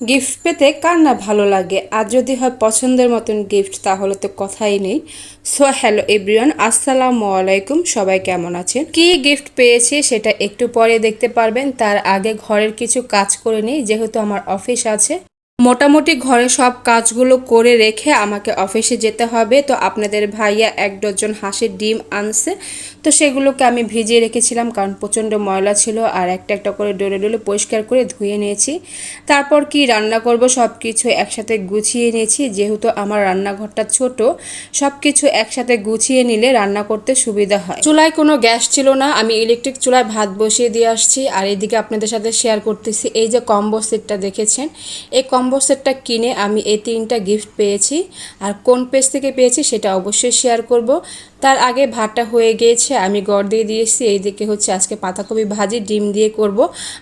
Gift পেতে কার না ভালো লাগে? আর যদি হয় পছন্দের মতন গিফট তাহলে তো কথাই নেই। সো হ্যালো এভরিওয়ান আসসালামু আলাইকুম, সবাই কেমন আছেন? কি গিফট পেয়েছি সেটা একটু পরে দেখতে পারবেন। তার আগে ঘরের কিছু কাজ করে নিই, যেহেতু আমার অফিস আছে। মোটামুটি ঘরে সব কাজগুলো করে রেখে আমাকে অফিসে যেতে হবে। তো আপনাদের ভাইয়া এক ডজন হাঁসের ডিম আনছে। তো সেগুলোকে আমি ভিজিয়ে রেখেছিলাম কারণ প্রচণ্ড ময়লা ছিল আর একটা একটা করে ডলে ডোলে পরিষ্কার করে ধুয়ে নিয়েছি। তারপর কি রান্না করব সব কিছু একসাথে গুছিয়ে নিয়েছি। যেহেতু আমার রান্নাঘরটা ছোট সব কিছু একসাথে গুছিয়ে নিলে রান্না করতে সুবিধা হয়। চুলায় কোনো গ্যাস ছিল না, আমি ইলেকট্রিক চুলায় ভাত বসিয়ে দিয়ে আসছি। আর এদিকে আপনাদের সাথে শেয়ার করতেছি, এই যে কম্বো সেটটা দেখেছেন? এই কম্বো সেটটা কিনে আমি এই তিনটা গিফট পেয়েছি। আর কোন পেজ থেকে পেয়েছি সেটা অবশ্যই শেয়ার করব। তার আগে ভাতটা হয়ে গিয়েছে আমি গড় দিয়ে দিয়েছি এইদিকে হচ্ছে আজকে পাতাকপি ভাজি, ডিম দিয়ে করব।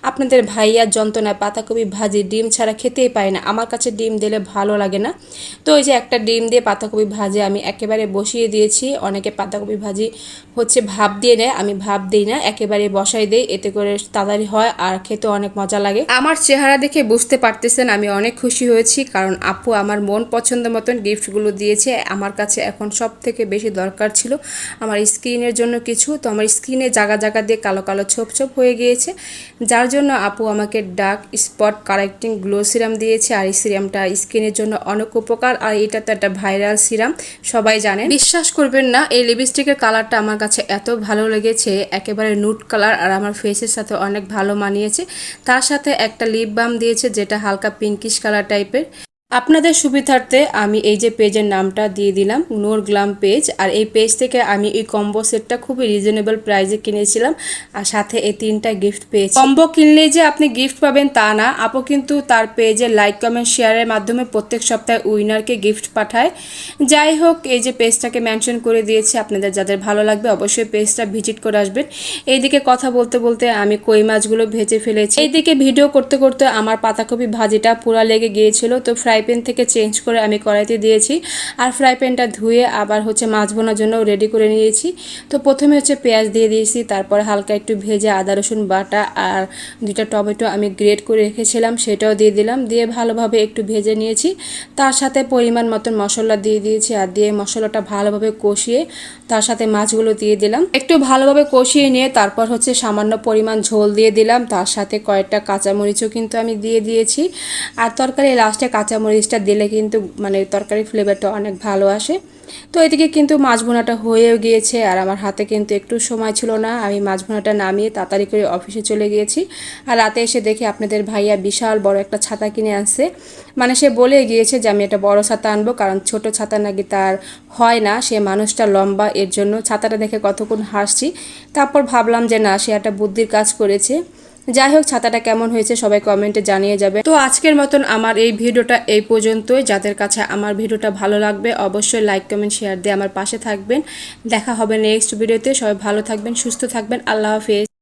আপনাদের ভাইয়ার যন্ত্রণায় পাতাকপি ভাজি, ডিম ছাড়া খেতেই পায় না। আমার কাছে ডিম দিলে ভালো লাগে না। তো ওই যে একটা ডিম দিয়ে পাতাকপি ভাজি আমি একেবারে বসিয়ে দিয়েছি। অনেকে পাতাকপি ভাজি হচ্ছে ভাপ দিয়ে নেয়, আমি ভাপ দিই না। একেবারে বসাই দিই, এতে করে তাড়াতাড়ি হয় আর খেতে অনেক মজা লাগে। আমার চেহারা দেখে বুঝতে পারতেছেন আমি অনেক খুশি হয়েছি, কারণ আপু আমার মন পছন্দ মতন গিফটগুলো দিয়েছে। আমার কাছে এখন সব থেকে বেশি দরকার ছিল আমার স্কিনের জন্য কিছু, তো আমার স্কিনে জায়গা জায়গা দিয়ে কালো কালো ছোপ ছোপ হয়ে গিয়েছে। যার জন্য আপু আমাকে dark spot correcting glow serum দিয়েছে, আর এই সিরামটা স্কিনের জন্য অনেক উপকার, আর এটা তো একটা ভাইরাল সিরাম, সবাই জানেন বিশ্বাস করবেন না, এই লিপস্টিকের কালারটা আমার কাছে এত ভালো লেগেছে, একেবারে নুট কালার, আর আমার ফেসের সাথে অনেক ভালো মানিয়েছে। তার সাথে একটা লিপ বাম দিয়েছে, যেটা হালকা পিঙ্কিশ কালার টাইপের আপনাদের সুবিধার্থে আমি এই যে পেজের নামটা দিয়ে দিলাম, নোর গ্লাম পেজ, আর এই পেজ থেকে আমি এই কম্বো সেটটা খুবই রিজনেবল প্রাইসে কিনেছিলাম, আর সাথে এই তিনটা গিফট পেয়েছি। কম্বো কিনলেই যে আপনি গিফট পাবেন তা না, আপু কিন্তু তার পেজে লাইক কমেন্ট শেয়ারের মাধ্যমে প্রত্যেক সপ্তাহে উইনারকে গিফট পাঠায়। যাই হোক, এই যে পেজটাকে মেনশন করে দিয়েছি, আপনাদের যাদের ভালো লাগবে অবশ্যই পেজটা ভিজিট করে আসবেন। এইদিকে কথা বলতে বলতে আমি কই মাছগুলো ভেজে ফেলেছি। এইদিকে ভিডিও করতে করতে আমার পাতাকপি ভাজিটা পুরা লেগে গিয়েছিল, তো ফ্রাই প্যান থেকে চেঞ্জ করে আমি কড়াইতে দিয়েছি। আর ফ্রাই প্যানটা ধুয়ে আবার হচ্ছে মাছ বোনার জন্য রেডি করে নিয়েছি। তো প্রথমে হচ্ছে পেঁয়াজ দিয়ে দিয়েছি, তারপরে হালকা একটু ভেজে আদা, রসুন, বাটা আর দুইটা টমেটো আমি গ্রেট করে রেখেছিলাম, সেটাও দিয়ে দিলাম। দিয়ে ভালোভাবে একটু ভেজে নিয়েছি। তার সাথে পরিমাণ মতন মশলা দিয়ে দিয়েছি আর দিয়ে মশলাটা ভালোভাবে কষিয়ে তার সাথে মাছগুলো দিয়ে দিলাম। একটু ভালোভাবে কষিয়ে নিয়ে তারপর হচ্ছে সামান্য পরিমাণ ঝোল দিয়ে দিলাম। তার সাথে কয়েকটা কাঁচামরিচও কিন্তু আমি দিয়ে দিয়েছি। আর তরকারি লাস্টে কাঁচামরিচটা দিলে কিন্তু মানে তরকারি ফ্লেভারটা অনেক ভালো আসে। তো এদিকে কিন্তু মাছ ভোনাটা হয়েও গিয়েছে আর আমার হাতে কিন্তু একটু সময় ছিল না। আমি মাছ ভোনাটা নামিয়ে তাড়াতাড়ি করে অফিসে চলে গিয়েছি আর রাতে এসে দেখি আপনাদের ভাইয়া বিশাল বড় একটা ছাতা কিনে আনছে। মানে সে বলে গিয়েছে যে আমি একটা বড় ছাতা আনব কারণ ছোট ছাতা নাকি তার হয় না, সে মানুষটা লম্বা, এর জন্য ছাতাটা দেখে কতক্ষণ হাসছি। তারপর ভাবলাম যে না, সে একটা বুদ্ধির কাজ করেছে। যাই হোক, ছাতাটা কেমন হয়েছে সবাই কমেন্টে জানিয়ে যাবে। তো আজকের মতন আমার এই ভিডিওটা এই পর্যন্তই। যাদের কাছে আমার ভিডিওটা ভালো লাগবে, অবশ্যই লাইক কমেন্ট শেয়ার দিয়ে আমার পাশে থাকবেন। দেখা হবে নেক্সট ভিডিওতে সবাই ভালো থাকবেন, সুস্থ থাকবেন। আল্লাহ হাফেজ।